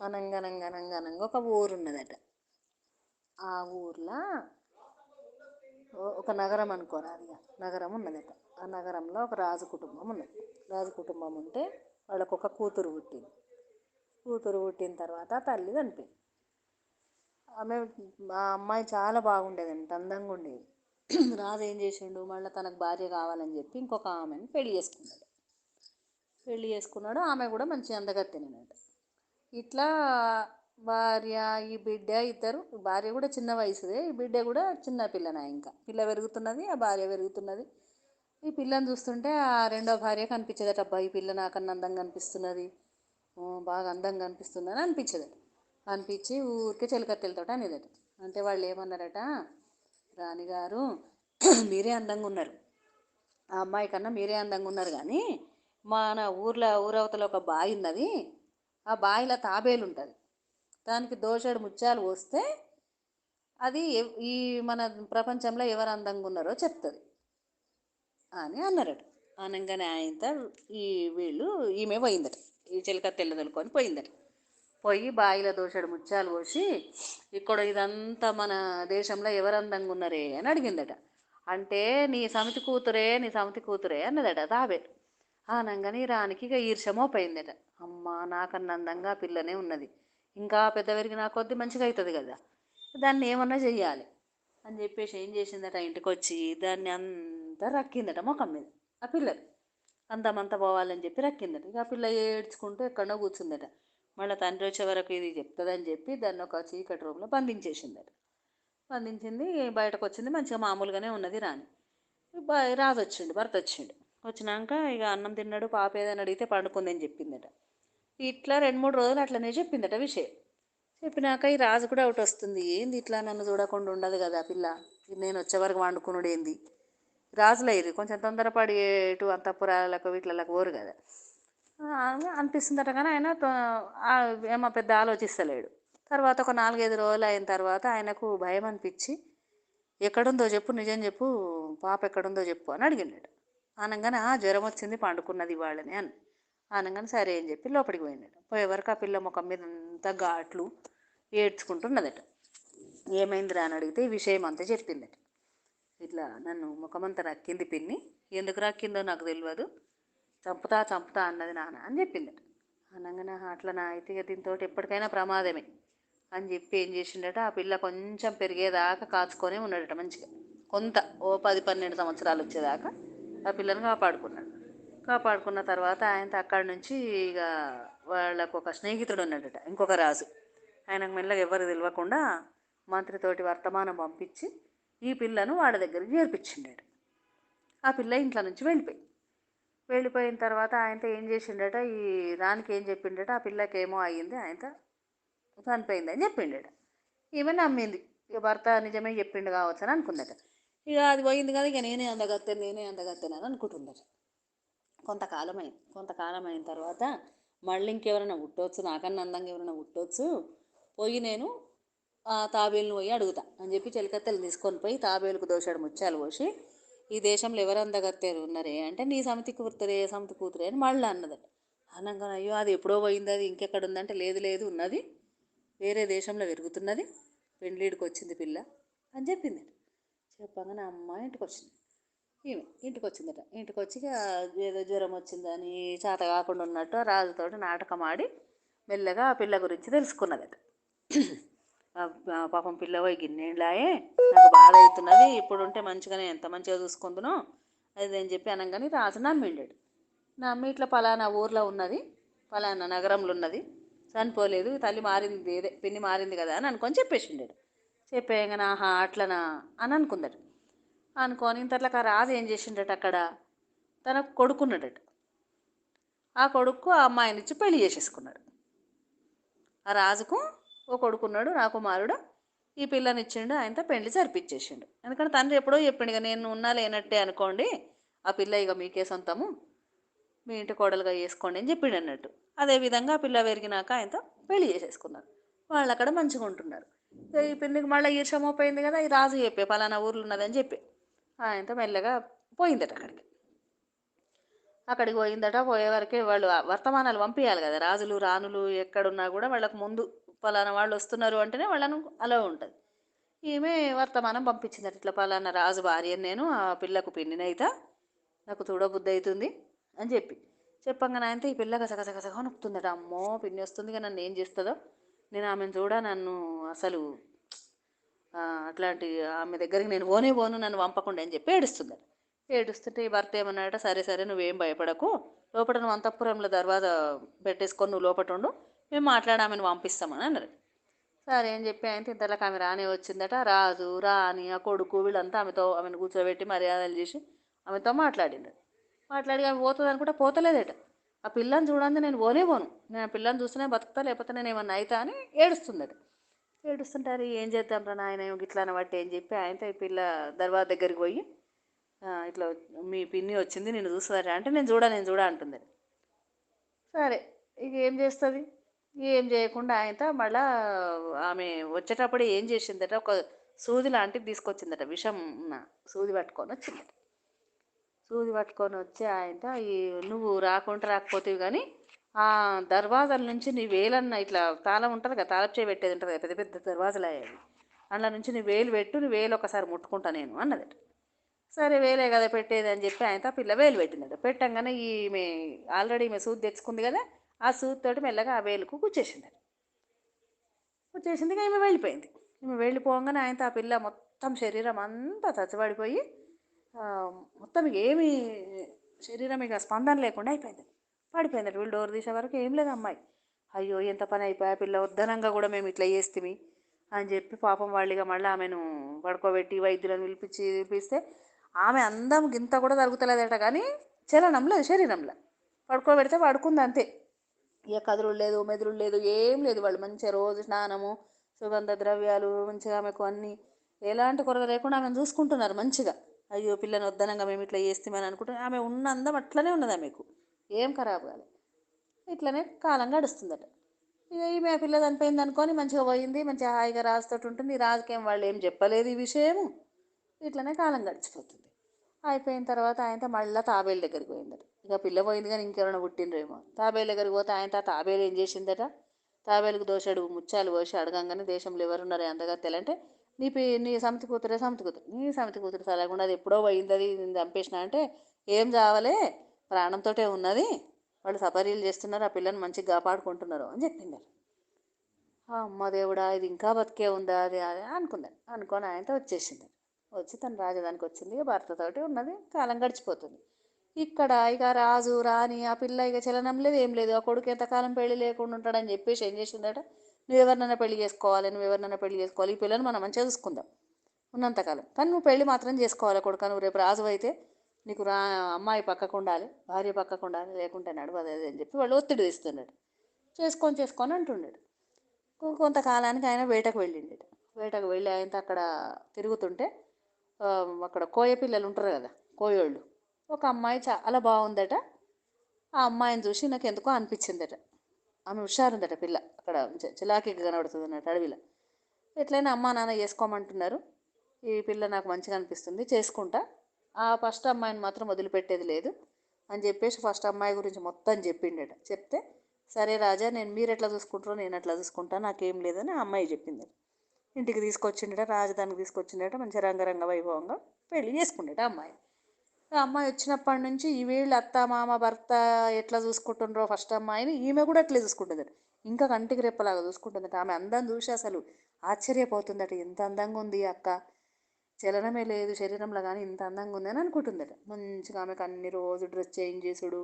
అనంగనంగనంగనంగా ఒక ఊరు ఉన్నదట ఆ ఊర్లో ఒక నగరం అనుకోరాదు ఇక నగరం ఉన్నదట. ఆ నగరంలో ఒక రాజు కుటుంబం ఉన్నది. రాజు కుటుంబం ఉంటే వాళ్ళకు ఒక కూతురు పుట్టింది. కూతురు పుట్టిన తర్వాత తల్లి చనిపోయింది. ఆమె ఆ అమ్మాయి చాలా బాగుండేదంట అందంగా ఉండేది. రాజు ఏం చేసిండు? మళ్ళీ తనకు భార్య కావాలని చెప్పి ఇంకొక ఆమెను పెళ్ళి చేసుకున్నాడు. పెళ్ళి చేసుకున్నాడు. ఆమె కూడా మంచి అందగత్తెనేనట. ఇట్లా భార్య ఈ బిడ్డ ఇద్దరు. భార్య కూడా చిన్న వయసుదే. ఈ బిడ్డ కూడా చిన్న పిల్లనే ఇంకా? పిల్ల పెరుగుతున్నది ఆ భార్య పెరుగుతున్నది. ఈ పిల్లని చూస్తుంటే ఆ రెండో భార్య కనిపించేదట అబ్బా ఈ పిల్ల నాకన్నా అందంగా అనిపిస్తున్నది. బాగా అందంగా అనిపిస్తుంది అని అనిపించేదట. అనిపించి ఊరికే చెలికత్తెలతో అనేదట. అంటే వాళ్ళు ఏమన్నారట రాణిగారు మీరే అందంగా ఉన్నారు. ఆ అమ్మాయి కన్నా మీరే అందంగా ఉన్నారు కానీ మన ఊర్లో ఊరవతల ఒక బావి ఉన్నది. ఆ బావిలో తాబేలు ఉంటుంది దానికి దోషడు ముత్యాలు పోస్తే అది ఈ మన ప్రపంచంలో ఎవరు అందంగా ఉన్నారో చెప్తుంది. అని అన్నారట. అనగానే ఆయన ఈ వీళ్ళు ఈమె పోయిందట. ఈ చిలక తెల్లదలుకొని పోయిందట. పోయి బాయిల దోషడు ముత్యాలు పోసి ఇక్కడ ఇదంతా మన దేశంలో ఎవరు అందంగా ఉన్నారే అని అడిగిందట. అంటే నీ సమితి కూతురే నీ సమితి కూతురే అన్నదట తాబేలు. అనగానే రానికి ఇక ఈర్షమో పోయిందట అమ్మ నాకన్నా అందంగా పిల్లనే ఉన్నది. ఇంకా పెద్ద పెరిగి నా కొద్ది మంచిగా అవుతుంది కదా. దాన్ని ఏమన్నా చెయ్యాలి. అని చెప్పేసి ఏం చేసిందట ఇంటికి వచ్చి దాన్ని అంతా రక్కిందట ముఖం మీద. ఆ పిల్లది. అందమంతా పోవాలని చెప్పి రక్కిందట. ఇక ఆ పిల్ల ఏడ్చుకుంటూ ఎక్కడో కూర్చుందట. మళ్ళీ తండ్రి వచ్చే వరకు ఇది చెప్తుందని చెప్పి దాన్ని ఒక చీకటి రూమ్లో బంధించేసిందట. బంధించింది బయటకు వచ్చింది మంచిగా మామూలుగానే ఉన్నది రాని రాజు వచ్చిండు భర్త వచ్చిండు వచ్చినాక ఇక అన్నం తిన్నాడు పాప ఏదైనా అడిగితే పండుకుందని చెప్పిందట. ఇట్లా రెండు మూడు రోజులు అట్లనే చెప్పిందట విషయం చెప్పినాక ఈ రాజు కూడా ఒకటి వస్తుంది ఏంది ఇట్లా నన్ను చూడకుండా ఉండదు కదా పిల్ల నేను వచ్చే వరకు వండుకున్నాడు ఏంది? రాజులు కొంచెం తొందరపడి ఎటు అంతఃపురాలకు వీటిలకు పోరు కదా. అనిపిస్తుందట కానీ ఆయన తో- ఏమో పెద్ద ఆలోచిస్తలేడు. తర్వాత ఒక నాలుగైదు రోజులు అయిన తర్వాత ఆయనకు భయం అనిపించి ఎక్కడుందో చెప్పు నిజం చెప్పు పాప ఎక్కడుందో చెప్పు అని అడిగినాడు అనగానే "ఆ, జ్వరం వచ్చింది పండుకున్నది వాళ్ళని అని. అనగానే సరే అని చెప్పి లోపలికి పోయినాడు పోయేవరకు ఆ పిల్ల ముఖం మీద అంతా ఘాట్లు ఏడ్చుకుంటున్నదట. ఏమైందిరా అని అడిగితే ఈ విషయం అంతా చెప్పిందట. ఇట్లా నన్ను ముఖమంతా రక్కింది పిన్ని. ఎందుకు రక్కిందో నాకు తెలియదు చంపుతా చంపుతా అన్నది నాన్న అని చెప్పిందట. అనగానే అట్లా అయితే ఇక దీంతో ఎప్పటికైనా ప్రమాదమే అని చెప్పి ఏం చేసిండట ఆ పిల్ల కొంచెం పెరిగేదాకా కాచుకొని ఉన్నాడట మంచిగా. కొంత ఓ పది పన్నెండు సంవత్సరాలు వచ్చేదాకా ఆ పిల్లని కాపాడుకున్నాడు. కాపాడుకున్న తర్వాత ఆయన అక్కడి నుంచి ఇక వాళ్ళకు ఒక స్నేహితుడు ఉన్నాడట ఇంకొక రాజు. ఆయనకు మెల్లగా ఎవరు తెలియకుండా మంత్రితోటి వర్తమానం పంపించి ఈ పిల్లను వాళ్ళ దగ్గరికి చేర్పించిండాడు. ఆ పిల్ల ఇంట్లో నుంచి వెళ్ళిపోయి వెళ్ళిపోయిన తర్వాత ఆయనతో ఏం చేసిండట ఈ రానికి ఏం చెప్పిండట ఆ పిల్లకి ఏమో అయ్యింది ఆయనతో చనిపోయింది అని చెప్పిండట. ఈమె నమ్మింది. ఇక భర్త నిజమే చెప్పిండు కావచ్చు అని అనుకుందట. ఇక అది పోయింది కదా ఇక నేనే అందగత్తాను నేనే అందగత్తాను అని అనుకుంటుందట కొంతకాలం అయింది కొంతకాలం అయిన తర్వాత మళ్ళీ ఇంకెవరైనా పుట్టవచ్చు నాకన్నా అందంగా ఎవరైనా పుట్టవచ్చు పోయి నేను ఆ తాబేలుని పోయి అడుగుతా అని చెప్పి చెలికత్తెలు తీసుకొని పోయి తాబేలుకు దోషాడు ముత్యాలు పోసి ఈ దేశంలో ఎవరు అందగత్తెరు ఉన్నారే అంటే నీ సమితి కూతురే సమితి కూతురే అని మళ్ళీ అన్నదట. అనగా అయ్యో అది ఎప్పుడో పోయింది అది ఇంకెక్కడ ఉందంటే లేదు లేదు ఉన్నది. వేరే దేశంలో పెరుగుతున్నది. పెండ్లీడికి వచ్చింది పిల్ల అని చెప్పింది చెప్పగానే అమ్మ ఇంటికి వచ్చింది ఈమె ఇంటికి వచ్చిందట ఇంటికి వచ్చి ఏదో జ్వరం వచ్చిందని చేత కాకుండా ఉన్నట్టు ఆ రాజుతోటి నాటకం ఆడి మెల్లగా ఆ పిల్ల గురించి తెలుసుకున్నదట. పాపం పిల్ల పోయి గిన్నెలాయే నాకు బాధ అవుతున్నది ఇప్పుడు ఉంటే మంచిగానే ఎంత మంచిగా చూసుకుందునో అది అని చెప్పి అనగానే రాజు నమ్మిండాడు నమ్మి ఇట్లా పలానా ఊర్లో ఉన్నది పలానా నగరంలో ఉన్నది చనిపోలేదు తల్లి మారింది ఏదే పిన్ని మారింది కదా అని అనుకొని చెప్పేసిండాడు చెప్పేయంగానే ఆహా అట్లనా? అని అనుకుందట. అనుకొని ఇంతట్లోకి ఆ రాజు ఏం చేసిండట అక్కడ? తన కొడుకున్నాడట. ఆ కొడుకు ఆ అమ్మాయిని ఇచ్చి పెళ్ళి చేసేసుకున్నాడు. ఆ రాజుకు ఓ కొడుకున్నాడు నా కుమారుడు ఈ పిల్లని ఇచ్చిండు ఆయనతో పెళ్ళి జరిపించేసిండు. ఎందుకంటే తండ్రి ఎప్పుడో చెప్పిండు ఇక నేను ఉన్నా లేనట్టే అనుకోండి ఆ పిల్ల ఇక మీకే సొంతము మీ ఇంటి కోడలుగా చేసుకోండి అని చెప్పిండు అన్నట్టు. అదేవిధంగా ఆ పిల్ల పెరిగినాక ఆయనతో పెళ్ళి చేసేసుకున్నారు. వాళ్ళు అక్కడ మంచిగా ఉంటున్నారు ఈ పిన్నికి మళ్ళీ ఈర్షమోపోయింది కదా ఈ రాజు చెప్పే పలానా ఊర్లో ఉన్నదని చెప్పి. ఆయనతో మెల్లగా పోయిందట అక్కడికి. అక్కడికి పోయిందట పోయేవరకే వాళ్ళు వర్తమానాలు పంపించాలి కదా. రాజులు రాణులు ఎక్కడున్నా కూడా వాళ్ళకు ముందు పలానా వాళ్ళు వస్తున్నారు అంటేనే వాళ్ళను అలా ఉంటుంది. ఈమె వర్తమానం పంపించిందట ఇట్లా పలానా రాజు భార్య నేను ఆ పిల్లకు పిండినైతా నాకు చూడబుద్ధి అవుతుంది అని చెప్పి. చెప్పంగానే అయితే ఈ పిల్ల గసగసగసగా నొప్పుతుందట అమ్మో పిన్ని వస్తుంది కానీ నన్ను ఏం చేస్తుందో? నేను ఆమెను చూడ నన్ను అసలు అట్లాంటి ఆమె దగ్గరికి నేను పోనే పోను నన్ను పంపకుండా అని చెప్పి ఏడుస్తుందట ఏడుస్తుంటే ఈ భర్త ఏమన్నాడట సరే సరే నువ్వేం భయపడకు లోపల నువ్వు అంతఃపురంలో దర్వాజా పెట్టేసుకొని నువ్వు లోపల ఉండు మేము మాట్లాడి ఆమెను పంపిస్తామని అన్నారు. సరే అని చెప్పి ఆయన ఇంతలోకి ఆమె రానే వచ్చిందట రాజు రాని ఆ కొడుకు వీళ్ళంతా ఆమెతో ఆమెను కూర్చోబెట్టి మర్యాదలు చేసి ఆమెతో మాట్లాడిండు మాట్లాడి ఆమె పోతుంది అనుకుంటే పోతలేదట. ఆ పిల్లని చూడండి నేను పోనే పోను నేను ఆ పిల్లని చూస్తేనే బతుకుతా లేకపోతే నేను ఏమన్నా అవుతా అని ఏడుస్తుందట. ఏడుస్తుంటారు ఏం చేద్దాం రా నాయన ఇట్లా అనబట్టి ఏం చెప్పి ఆయనతో ఈ పిల్ల దర్వా దగ్గరికి పోయి ఇట్లా మీ పిన్ని వచ్చింది నేను చూస్తారా అంటే నేను చూడ నేను చూడ అంటుంది. సరే ఇక ఏం చేస్తుంది? ఏం చేయకుండా ఆయనతో మళ్ళా ఆమె వచ్చేటప్పుడు ఏం చేసిందట ఒక సూది లాంటిది తీసుకొచ్చిందట విషం సూది పట్టుకొని వచ్చిందట సూది పట్టుకొని వచ్చి ఆయనతో ఈ నువ్వు రాకుండా రాకపోతేవి కానీ ఆ దర్వాజాల నుంచి నీ వేలన్న ఇట్లా తాళం ఉంటుంది కదా తాళం చేయి పెట్టేది ఉంటుంది కదా పెద్ద పెద్ద దర్వాజలు అయ్యాయి అందులో నుంచి నీ వేలు పెట్టు నీ వేలు ఒకసారి ముట్టుకుంటా నేను అన్నది సరే వేలే కదా పెట్టేది అని చెప్పి ఆయన ఆ పిల్ల వేలు పెట్టిందట. పెట్టంగానే ఈమె ఆల్రెడీ ఈమె సూది తెచ్చుకుంది కదా ఆ సూదితోటి మెల్లగా ఆ వేలుకు కూర్చేసింది కూర్చేసింది ఈమె వెళ్ళిపోయింది. ఈమె వెళ్ళిపోగానే ఆయనతో ఆ పిల్ల మొత్తం శరీరం అంతా చచ్చబడిపోయి మొత్తం ఏమి ఏమీ శరీరం ఇక స్పందన లేకుండా అయిపోయింది. పడిపోయింది వీళ్ళు డోర్ తీసే వరకు ఏం లేదు అమ్మాయి. అయ్యో ఎంత పని అయిపోయా పిల్ల వద్దనంగా కూడా మేము ఇట్లా చేస్తేమి అని చెప్పి పాపం వాళ్ళు ఇక మళ్ళీ ఆమెను పడుకోబెట్టి వైద్యులను పిలిపించి పిలిపిస్తే ఆమె అందం గింత కూడా తరుగుతలేదట కానీ చలనం లేదు శరీరంలో. పడుకోబెడితే పడుకుంది అంతే. ఇక కదులు లేదు మెదులు లేదు ఏం లేదు. వాళ్ళు మంచిగా రోజు స్నానము సుగంధ ద్రవ్యాలు మంచిగా ఆమెకు అన్నీ. ఎలాంటి కొరత లేకుండా ఆమెను చూసుకుంటున్నారు మంచిగా. అయ్యో పిల్లని వద్దనంగా మేము ఇట్లా చేస్తామని అనుకుంటే ఆమె ఉన్న అందం అట్లనే ఉన్నది ఆమెకు. ఏం ఖరాబ్ కాలే. ఇట్లనే కాలం గడుస్తుందట. ఇక ఈమె ఆ పిల్ల చనిపోయింది అనుకొని మంచిగా పోయింది మంచిగా హాయిగా రాజుతోటి ఉంటుంది ఈ రాజుకేం వాళ్ళు ఏం చెప్పలేదు ఈ విషయము. ఇట్లనే కాలం గడిచిపోతుంది. అయిపోయిన తర్వాత ఆయనతో మళ్ళీ తాబేలు దగ్గరికి పోయిందట. ఇక పిల్ల పోయింది కానీ ఇంకెవరైనా పుట్టిండ్రేమో తాబేలు దగ్గరికి పోతే ఆయన తాబేలు ఏం చేసిందట? తాబేలుకు అడుగు ముత్యాలు పోసి అడగంగానే దేశంలో ఎవరున్నారు అందగా తెలంటే నీ పి నీ సమితి కూతురే సమితి కూతురు. నీ సమితి కూతురు సలగకుండా అది ఎప్పుడో పోయింది అది నేను చంపేసిన అంటే ఏం చావలే. ప్రాణంతోటే ఉన్నది. వాళ్ళు సపరీలు చేస్తున్నారు ఆ పిల్లని మంచిగా కాపాడుకుంటున్నారు అని చెప్పింది. అమ్మ దేవుడా ఇది ఇంకా బతికే ఉందా? అది అది అనుకున్నాను అనుకొని ఆయనతో వచ్చేసింది. వచ్చి తన రాజధానికి వచ్చింది. ఇక భర్తతోటి ఉన్నది. కాలం గడిచిపోతుంది. ఇక్కడ ఇక రాజు రాణి ఆ పిల్ల ఇక చలనం లేదు ఏం లేదు. ఆ కొడుకు ఎంతకాలం పెళ్ళి లేకుండా ఉంటాడని చెప్పేసి ఏం చేసిందట? నువ్వు ఎవరినైనా పెళ్ళి చేసుకోవాలి నువ్వు ఎవరినైనా పెళ్ళి చేసుకోవాలి. ఈ పిల్లని మనం మంచిగా చూసుకుందాం. ఉన్నంతకాలం కానీ నువ్వు పెళ్ళి మాత్రం చేసుకోవాలి కొడుక. నువ్వు రేపు రాజు అయితే నీకు రా అమ్మాయి పక్కకు ఉండాలి భార్య పక్కకు ఉండాలి లేకుంటే నడవదు అని చెప్పి వాళ్ళు ఒత్తిడి తీస్తున్నాడు. చేసుకొని చేసుకొని అంటుండాడు. కొంతకాలానికి ఆయన వేటకు వెళ్ళిండు వేటకు వెళ్ళి ఆయన అక్కడ తిరుగుతుంటే అక్కడ కోయ పిల్లలు ఉంటారు కదా కోయోళ్ళు. ఒక అమ్మాయి చాలా బాగుందట. ఆ అమ్మాయిని చూసి నాకు ఎందుకో అనిపించిందట. ఆమె హుషారుందట పిల్ల. అక్కడ చ- చిలాకీగా కనబడుతుంది అన్నట్టు అడవిలో. ఎట్లయినా అమ్మా నాన్న చేసుకోమంటున్నారు. ఈ పిల్ల నాకు మంచిగా అనిపిస్తుంది చేసుకుంటా. ఆ ఫస్ట్ అమ్మాయిని మాత్రం వదిలిపెట్టేది లేదు అని చెప్పేసి ఫస్ట్ అమ్మాయి గురించి మొత్తం చెప్పిండట. చెప్తే సరే రాజా నేను మీరు ఎట్లా చూసుకుంటారో నేను అట్లా చూసుకుంటా నాకేం లేదని ఆ అమ్మాయి చెప్పింది. ఇంటికి తీసుకొచ్చిండట రాజధానికి తీసుకొచ్చిండట మంచి రంగరంగ వైభవంగా పెళ్ళి చేసుకుండట అమ్మాయి. ఆ అమ్మాయి వచ్చినప్పటి నుంచి ఈ వీళ్ళు అత్త మామ భర్త ఎట్లా చూసుకుంటుండ్రో ఫస్ట్ అమ్మాయిని ఈమె కూడా అట్లే చూసుకుంటుందట ఇంకా కంటికి రెప్పలాగా చూసుకుంటుందట. ఆమె అందం చూసి అసలు ఆశ్చర్యపోతుందట. ఎంత అందంగా ఉంది అక్క. చలనమే లేదు శరీరంలో కానీ ఇంత అందంగా ఉంది అని అనుకుంటుందట. మంచిగా ఆమెకు అన్ని రోజు డ్రెస్ చేంజ్ చేసుడు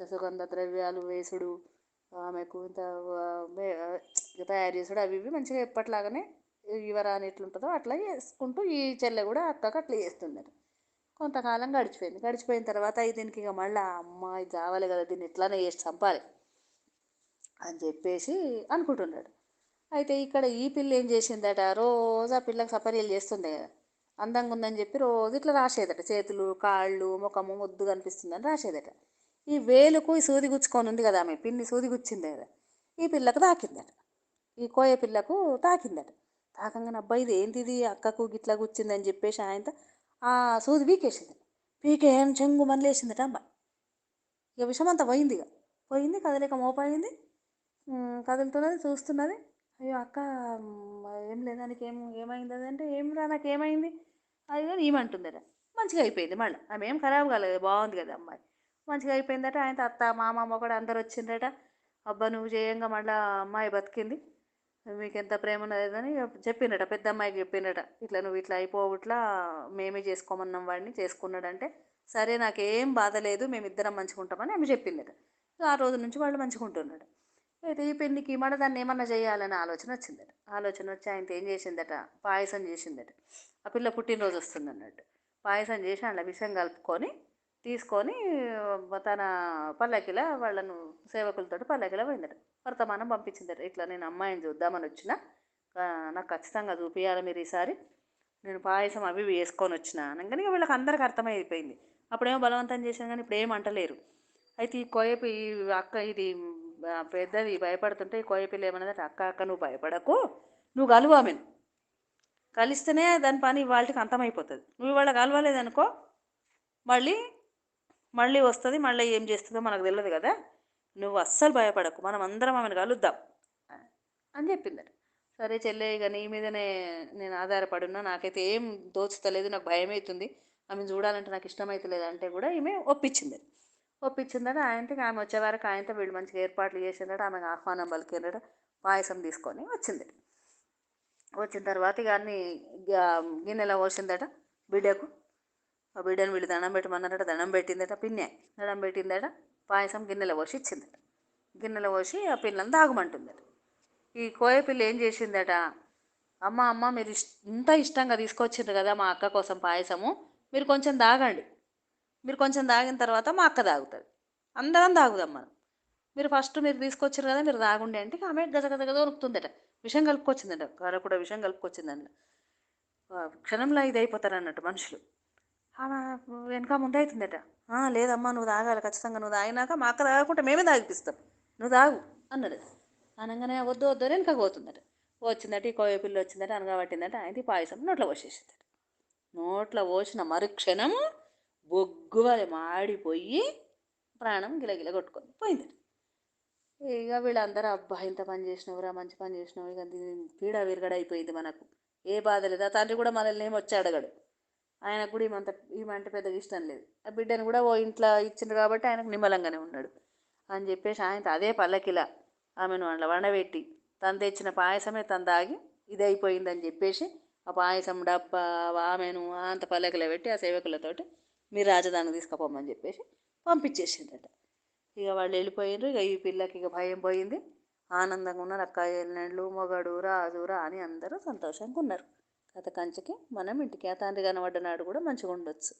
సుగంధ ద్రవ్యాలు వేసుడు ఆమెకు ఇంత ఇక తయారు చేసుడు అవి ఇవి మంచిగా ఎప్పటిలాగానే యువరాని ఎట్లుంటుందో అట్లా చేసుకుంటూ ఈ చెల్లె కూడా అక్కకు అట్లా చేస్తుందట. కొంతకాలం గడిచిపోయింది. గడిచిపోయిన తర్వాత దీనికి ఇక మళ్ళీ అమ్మాయి చావాలి కదా దీన్ని ఎట్లానే చేసి చంపాలి అని చెప్పేసి అనుకుంటున్నాడు. అయితే ఇక్కడ ఈ పిల్ల ఏం చేసిందట? రోజు ఆ పిల్లకి సపర్యలు చేస్తుండే కదా. అందంగా ఉందని చెప్పి రోజు ఇట్లా రాసేదట. చేతులు కాళ్ళు ముఖము ముద్దు కనిపిస్తుందని రాసేదట. ఈ వేలుకు ఈ సూది గుచ్చుకొని ఉంది కదా ఆమె పిన్ని సూది గుచ్చింది కదా ఈ పిల్లకు తాకిందట. ఈ కోయ పిల్లకు తాకిందట. తాకంగానే అబ్బాయి ఇది ఏంటిది అక్కకు గిట్లా గుచ్చిందని చెప్పేసి ఆయనతో ఆ సూది పీకేసింది. పీకే చెంగు మనలేసిందట అమ్మాయి. ఇక విషమంతా పోయింది ఇక. పోయింది కదలిక మోపోయింది. కదులుతున్నది చూస్తున్నది. అయ్యో అక్క ఏం లేదు దానికి ఏం ఏమైంది అదంటే అంటే ఏం రా నాకు ఏమైంది? అది కానీ ఏమంటుందట మంచిగా అయిపోయింది మళ్ళీ. ఆమె ఏం ఖరాబ్ కాలేదు బాగుంది కదా అమ్మాయి. మంచిగా అయిపోయిందట. ఆయన అత్త మామ మొగడు అందరు వచ్చిందట అబ్బా నువ్వు చేయంగా మళ్ళీ అమ్మాయి బతికింది. మీకు ఎంత ప్రేమ ఉన్నది అని చెప్పిండట పెద్ద అమ్మాయికి చెప్పిండట ఇట్లా నువ్వు ఇట్లా అయిపోవట్లా మేమే చేసుకోమన్నాం వాడిని చేసుకున్నాడంటే. సరే నాకేం బాధ లేదు మేమిద్దరం మంచిగా ఉంటామని ఆమె చెప్పిందట. ఆ రోజు నుంచి వాళ్ళు మంచిగా ఉంటున్నాడు ఈ పెళ్ళికి మడ దాన్ని ఏమన్నా చేయాలని ఆలోచన వచ్చిందట. ఆలోచన వచ్చి ఆయన ఏం చేసిందట? పాయసం చేసిందట. ఆ పిల్ల పుట్టినరోజు వస్తుంది అన్నట్టు పాయసం చేసి అందులో విషయం కలుపుకొని తీసుకొని తన పల్లకిల వాళ్ళను సేవకులతో పల్లకిల పోయిందట. వర్తమానం పంపించిందట. ఇట్లా నేను అమ్మాయిని చూద్దామని వచ్చిన నాకు ఖచ్చితంగా చూపించాలి మీరు ఈసారి. నేను పాయసం అవి ఇవి వేసుకొని వచ్చిన అనగానే ఇక వీళ్ళకి అందరికి అర్థమైపోయింది. అప్పుడేమో బలవంతం చేశాను కానీ ఇప్పుడు ఏం అంటలేరు. అయితే ఈ కోయపు ఈ అక్క ఇది పెద్దది భయపడుతుంటే ఈ కోయపిల్ల ఏమన్నదంటే అక్క అక్క నువ్వు భయపడకు నువ్వు కలువు ఆమెను. కలిస్తేనే దాని పని వాళ్ళకి అంతమైపోతుంది. నువ్వు ఇవాళ కలవలేదనుకో మళ్ళీ మళ్ళీ వస్తుంది మళ్ళీ ఏం చేస్తుందో మనకు తెలియదు కదా. నువ్వు అస్సలు భయపడకు మనం అందరం ఆమెను కలుద్దాం. అని చెప్పిందట. సరే చెల్లె ఇక నీ మీదనే నేను ఆధారపడి ఉన్నా నాకైతే ఏం దోచుతలేదు నాకు భయం అవుతుంది ఆమెను చూడాలంటే నాకు ఇష్టమైతలేదు అంటే కూడా ఈమె ఒప్పించింది ఒప్పించిందట. ఆయనకి ఆమె వచ్చేవారికి ఆయనతో వీళ్ళు మంచిగా ఏర్పాట్లు చేసిందట. ఆమెకు ఆహ్వానం పలికిందట. పాయసం తీసుకొని వచ్చింది. వచ్చిన తర్వాత ఇక అన్ని గిన్నెలో పోసిందట బిడ్డకు. ఆ బిడ్డను వీళ్ళు దండం పెట్టమన్నారట. దండం పెట్టిందట పిన్నే. దండం పెట్టిందట. పాయసం గిన్నెలో పోసి ఇచ్చిందట. గిన్నెలో పోసి ఆ పిల్లని తాగమంటుందట. ఈ కోయ పిల్ల ఏం చేసిందట? అమ్మ అమ్మ మీరు ఇంత ఇష్టంగా తీసుకొచ్చిండ్రు కదా మా అక్క కోసం పాయసము. మీరు కొంచెం తాగండి. మీరు కొంచెం తాగిన తర్వాత మా అక్క తాగుతుంది. అందరం తాగుదాం మనం. మీరు ఫస్ట్ మీరు తీసుకొచ్చారు కదా మీరు తాగుండే అంటే ఆమె గజ గజ గజ విషం కలుపుకొచ్చిందట. కాడ కూడా విషం కలుపుకొచ్చిందంట. క్షణంలో ఇది అయిపోతారు అన్నట్టు మనుషులు. ఆమె వెనక ముందే అవుతుందట లేదమ్మా నువ్వు తాగాలి ఖచ్చితంగా నువ్వు తాగినాక మా అక్క తాగకుంటే మేమే తాగిపిస్తాం. నువ్వు తాగు అన్నది. అనగానే వద్దు వద్దు అని వెనక పోతుందట. వచ్చిందట ఈ కోయ పిల్ల వచ్చిందట అనగబట్టిందట ఆయనది పాయసం నోట్లో పోసేసిందట. నోట్లో పోసిన బొగ్గు బొగ్గువలి మాడిపోయి ప్రాణం గిలగిల కొట్టుకొని పోయిందట. ఇక వీళ్ళందరూ అబ్బా ఇంత పని చేసినవురా మంచి పని చేసినావు ఇక పీడ విరగడైపోయింది మనకు. ఏ బాధ లేదు. ఆ తండ్రి కూడా మనల్ని ఏమి వచ్చి అడగడు. ఆయనకు కూడా ఈమంత ఈమంటే పెద్దగా ఇష్టం లేదు. ఆ బిడ్డను కూడా ఓ ఇంట్లో ఇచ్చిండ్రు కాబట్టి ఆయనకు నిమ్మలంగానే ఉన్నాడు. అని చెప్పేసి ఆయన అదే పల్లకిలా ఆమెను అందులో వండబెట్టి తను తెచ్చిన పాయసమే తను తాగి ఇది అయిపోయిందని చెప్పేసి ఆ పాయసం డబ్బా ఆమెను అంత పల్లకిలో పెట్టి ఆ సేవకులతోటి మీరు రాజధానికి తీసుకుపోమని చెప్పేసి పంపించేసిందట ఇక వాళ్ళు వెళ్ళిపోయిండ్రు. ఇక ఈ పిల్లకి ఇక భయం పోయింది. ఆనందంగా ఉన్నారు. అక్క ఎల్నెళ్ళు మొగడు రాజు రాని అందరూ సంతోషంగా ఉన్నారు. కథ కంచెకి మనం ఇంటికి ఆ తండ్రి కనబడ్డ నాడు కూడా మంచిగా ఉండొచ్చు.